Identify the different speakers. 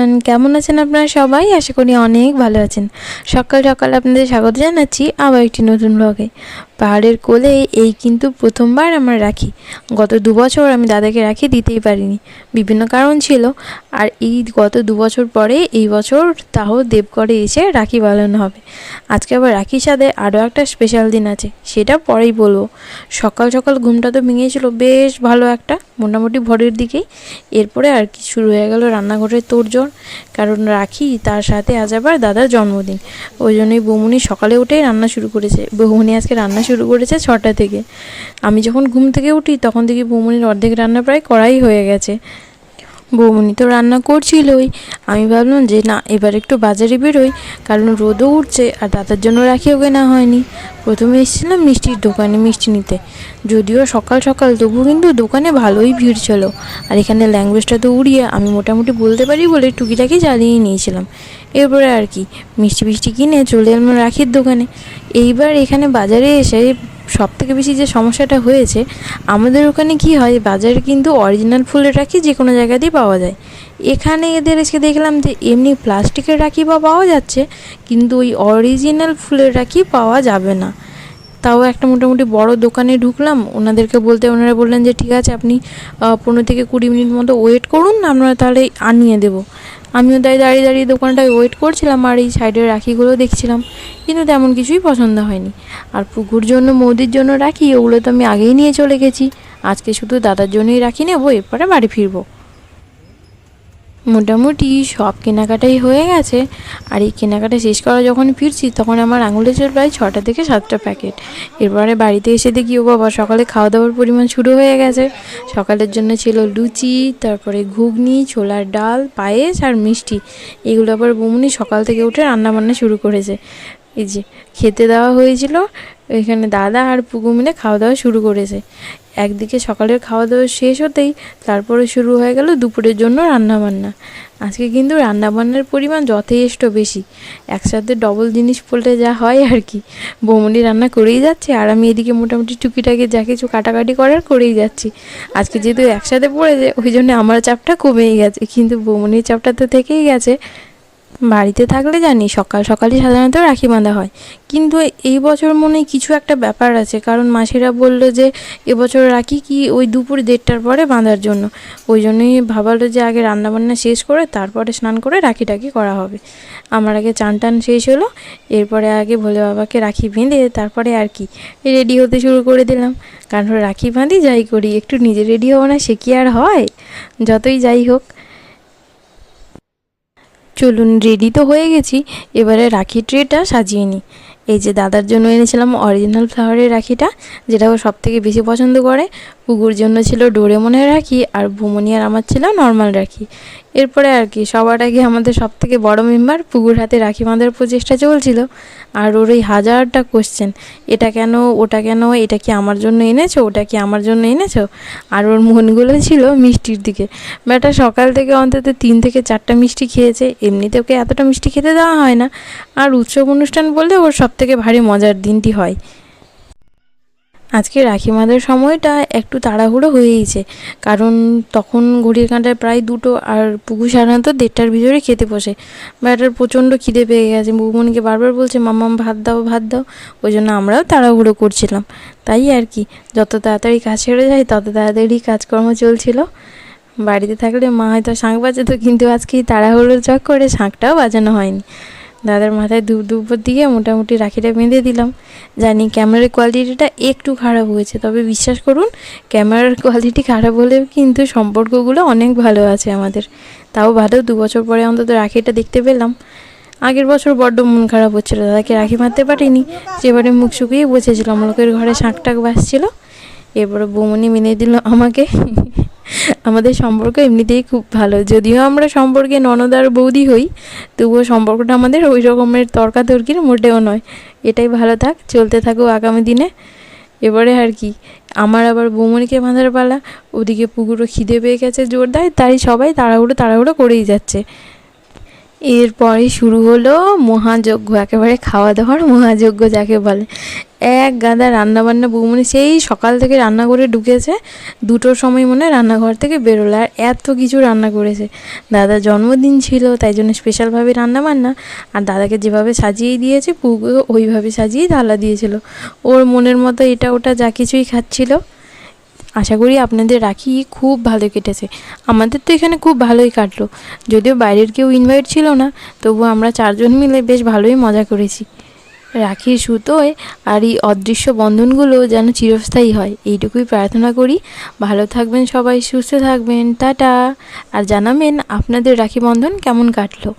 Speaker 1: Everyone, কেমন আছেন আপনারা সবাই? আশা করি অনেক ভালো আছেন। সকাল সকাল আপনাদের স্বাগত জানাচ্ছি আবার একটি নতুন ব্লগে পাহাড়ের কোলে এই কিন্তু প্রথমবার আমার রাখি। গত দু বছর আমি দাদাকে রাখি, দিতেই পারিনি। বিভিন্ন কারণ ছিল। আর এই গত দু বছর পরে, এই বছর তাও দেবগড়ে এসে রাখি বানানো হবে। আজকে আবার রাখির সাথে আরও একটা স্পেশাল দিন আছে। সেটা পরেই বলব। সকাল সকাল ঘুমটা তো ভেঙেছিল, বেশ ভালো একটা। মোটামুটি ভোরের দিকেই। এরপরে আর কি শুরু হয়ে গেল রান্নাঘরের তোড়জোড়। কারণ রাখি তার সাথে আজ আবার দাদার জন্মদিন। ওই জন্যই বৌমনি সকালে উঠেই রান্না শুরু করেছে। বৌমনি আজকে রান্না শুরু করেছে ছটা থেকে। আমি যখন ঘুম থেকে উঠি, তখন দেখি বৌমনির অর্ধেক রান্না প্রায় করাই হয়ে গেছে। বৌমনি তো রান্না করছিলই। আমি ভাবলাম যে না, এবার একটু বাজারে বেরোই, কারণ রোদও উঠছে আর দাদার জন্য রাখি রাখিও কেনা হয়নি। প্রথমে এসেছিলাম মিষ্টির দোকানে মিষ্টি নিতে। যদিও সকাল সকাল, তবু কিন্তু দোকানে ভালোই ভিড় ছিল। আর এখানে ল্যাঙ্গুয়েজটা তো উড়িয়ে আমি মোটামুটি বলতে পারি বলে টুকিটাকি চালিয়ে নিয়েছিলাম। এরপরে আর কি, মিষ্টি মিষ্টি কিনে চলে এলাম রাখির দোকানে। এইবার এখানে বাজারে এসে সব থেকে বেশি যে সমস্যাটা হয়েছে, আমাদের ওখানে কি হয়, বাজারে কিন্তু অরিজিনাল ফুলের রাখি যে কোনো জায়গাতেই পাওয়া যায়। এখানে এদের এসে দেখলাম যে এমনি প্লাস্টিকের রাখি বা পাওয়া যাচ্ছে, কিন্তু ওই অরিজিনাল ফুলের রাখি পাওয়া যাবে না। তাও একটা মোটামুটি বড় দোকানে ঢুকলাম, ওনাদেরকে বলতে, ওনারা বললেন যে, ঠিক আছে, আপনি পনেরো থেকে কুড়ি মিনিট মতো ওয়েট করুন, আমরা তাহলে আনিয়ে দেবো। আমিও তাই দাঁড়িয়ে দাঁড়িয়ে দোকানটায় ওয়েট করছিলাম আর এই সাইডের রাখিগুলো দেখছিলাম। কিন্তু তেমন কিছুই পছন্দ হয়নি। আর পুকুর জন্য মৌদির জন্য রাখি, ওগুলো তো আমি আগেই নিয়ে চলে গেছি। আজকে শুধু দাদার জন্যই রাখি নেব, এরপরে বাড়ি ফিরবো। মোটামুটি সব কেনাকাটাই হয়ে গেছে। আর এই কেনাকাটা শেষ করা যখন ফিরছি, তখন আমার আঙুলে ছিল প্রায় ছটা থেকে সাতটা প্যাকেট। এরপরে বাড়িতে এসে দেখি, ও বাবা, সকালে খাওয়া দাওয়ার পরিমাণ শুরু হয়ে গেছে। সকালের জন্য ছিল লুচি, তারপরে ঘুগনি, ছোলার ডাল, পায়েস আর মিষ্টি। এগুলো আবার বমুনি সকাল থেকে উঠে রান্না বান্না শুরু করেছে। এই যে খেতে দেওয়া হয়েছিল, এখানে দাদা আর পুকু মিলে খাওয়া দাওয়া শুরু করেছে। একদিকে সকালের খাওয়া দাওয়া শেষ হতেই তারপরে শুরু হয়ে গেল দুপুরের জন্য রান্না বান্না আজকে কিন্তু রান্না বান্নার পরিমাণ যথেষ্ট বেশি। একসাথে ডবল জিনিস পড়লে যা হয় আর কি। বৌমনি রান্না করেই যাচ্ছে আর আমি এদিকে মোটামুটি টুকিটাকি যা কিছু কাটাকাটি করার করেই যাচ্ছি। আজকে যেহেতু একসাথে পড়েছে, ওই জন্য আমার চাপটা কমেই গেছে। কিন্তু বৌমনির চাপটা তো থেকেই গেছে। বাড়িতে থাকলে জানি সকাল সকালই সাধারণত রাখি বাঁধা হয়। কিন্তু এই বছর মনে কিছু একটা ব্যাপার আছে। কারণ মাসিরা বলল যে এবছর রাখি কি ওই দুপুর দেড়টার পরে বাঁধার জন্য। ওই জন্যই ভাবালো যে, আগে রান্নাবান্না শেষ করে তারপরে স্নান করে রাখি টাকি করা হবে। আমার আগে চান টান শেষ হলো। এরপরে আগে ভোলে বাবাকে রাখি বেঁধে তারপরে আর কি রেডি হতে শুরু করে দিলাম। কারণ রাখি বাঁধি যাই করি, একটু নিজে রেডি হব না সে কি আর হয়? যতই যাই হোক। চলুন রেডি তো হয়ে গেছি, এবারে রাখি ট্রেটা সাজিয়ে নিই। এই যে দাদার জন্য এনেছিলাম অরিজিনাল ফ্লাওয়ারের রাখিটা, যেটা ও সব থেকে বেশি পছন্দ করে। পুকুর জন্য ছিল ডোরেমনের রাখি আর ভুমনি আর আমার ছিল নর্মাল রাখি। এরপরে আর কি, সবার আগে আমাদের সব থেকে বড় মেম্বার পুকুর হাতে রাখি বাঁধার প্রচেষ্টা চলছিল আর ওর ওই হাজারটা কোশ্চেন এটা কেন, ওটা কেন, এটা কি আমার জন্য এনেছো, ওটা কি আমার জন্য এনেছো? আর ওর মনগুলো ছিল মিষ্টির দিকে। ব্যাটা সকাল থেকে অন্তত তিন থেকে চারটা মিষ্টি খেয়েছে, এমনিতে ওকে এতটা মিষ্টি খেতে দেওয়া হয় না। আর উৎসব অনুষ্ঠান বললে ওর সব থেকে ভারী মজার দিনটি হয়। আজকে রাখি বাঁধার সময়টা একটু তাড়াহুড়ো হয়েইছে, কারণ তখন ঘড়ির কাঁটায় প্রায় দুটো আর পুকু সাধারণত দেড়টার ভিতরে খেতে বসে। ব্যাটার প্রচণ্ড খিদে পেয়ে গেছে বৌমনিকে বারবার বলছে মাম্মাম ভাত দাও ভাত দাও। ওই জন্য আমরাও তাড়াহুড়ো করছিলাম। তাই আর কি, যত তাড়াতাড়ি কাজ ছেড়ে যায়, তত তাড়াতাড়ি কাজকর্ম চলছিল। বাড়িতে থাকলে মা হয়তো শাঁখ বাজাতো, কিন্তু আজকে এই তাড়াহুড়োর চক করে শাঁখটাও বাজানো হয়নি। দাদার মাথায় ধূপ ধূপ দিয়ে মোটামুটি রাখিটা বেঁধে দিলাম। জানি ক্যামেরার কোয়ালিটিটা একটু খারাপ হয়েছে, তবে বিশ্বাস করুন, ক্যামেরার কোয়ালিটি খারাপ হলেও কিন্তু সম্পর্কগুলো অনেক ভালো আছে আমাদের। তাও ভালো, দু বছর পরে অন্তত রাখিটা দেখতে পেলাম। আগের বছর বড্ড মন খারাপ হচ্ছিল, দাদাকে রাখি মারতে পারিনি। সেবারে মুখ শুকিয়ে বসেছিলাম, লোকের ঘরে শাঁক টাক বাসছিল এরপরে বৌমনি মেনে দিল আমাকে। আমাদের সম্পর্ক এমনিতেই খুব ভালো। যদিও আমরা সম্পর্কে ননদ আর বৌদি হই, তবুও সম্পর্কটা আমাদের ওই রকমের তর্কাতর্কির মোটেও নয়। এটাই ভালো থাক, চলতে থাকুক আগামী দিনে। এবারে আর কি, আমার আবার বৌমনিকে বাঁধার পালা, ওদিকে পুকুরও খিদে পেয়ে গেছে জোর দেয় তাই সবাই তাড়াহুড়ো তাড়াহুড়ো করেই যাচ্ছে। এরপরে শুরু হলো মহাযজ্ঞ, একেবারে খাওয়া দাওয়ার মহাযজ্ঞ যাকে বলে। এক গাদা রান্নাবান্না বৌমনি সেই সকাল থেকে রান্না করে ঢুকেছে, দুটোর সময় মনে রান্নাঘর থেকে বেরোলো আর এত কিছু রান্না করেছে। দাদার জন্মদিন ছিল, তাই জন্য স্পেশালভাবে রান্না বান্না আর দাদাকে যেভাবে সাজিয়ে দিয়েছে পুকুকে ওইভাবে সাজিয়েই থালা দিয়েছিল। ওর মনের মতো এটা ওটা যা কিছুই খাচ্ছিল। আশা করি আপনাদের রাখি খুব ভালো কেটেছে। আমাদের তো এখানে খুব ভালোই কাটলো। যদিও বাইরের কেউ ইনভাইট ছিল না তবু আমরা চারজন মিলে বেশ ভালোই মজা করেছি। রাখির সুতোয় আর এই অদৃশ্য বন্ধনগুলো যেন চিরস্থায়ী হয়, এইটুকুই প্রার্থনা করি। ভালো থাকবেন সবাই, সুস্থ থাকবেন, টাটা। আর জানাবেন আপনাদের রাখি বন্ধন কেমন কাটলো।